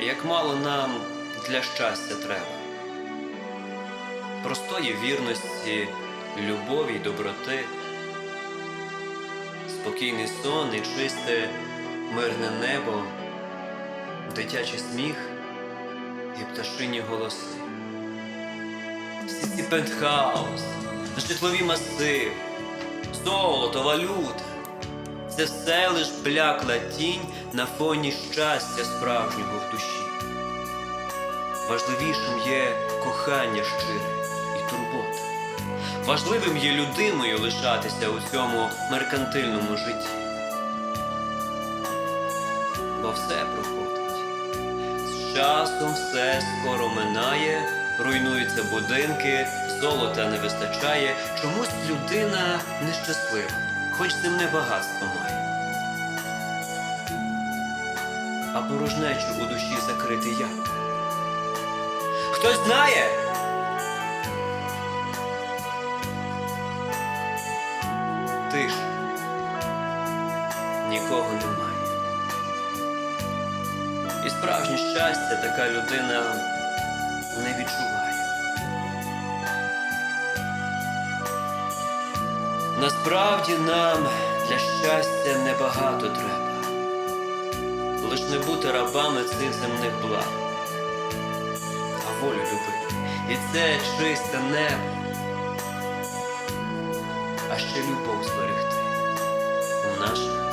як мало нам для щастя треба. Простої вірності, любові й доброти, спокійний сон і чисте, мирне небо, дитячий сміх і пташині голоси. Всі ці пентхаус, житлові масиви, золото, валюта. Це все лиш блякла тінь на фоні щастя справжнього в душі. Важливішим є кохання щире і турбота. Важливим є людиною лишатися у цьому меркантильному житті. Бо все проходить. З часом все скоро минає, руйнуються будинки, золота не вистачає. Чомусь людина нещаслива, хоч земне багатство має. А порожнечу у душі закрити як? Хтось знає? Тиша. Нікого немає. І справжнє щастя така людина не відчуває. Насправді нам для щастя небагато треба. Лиш не бути рабами цих земних благ, а волю любити. І це чисте небо, а ще любов зберегти у наших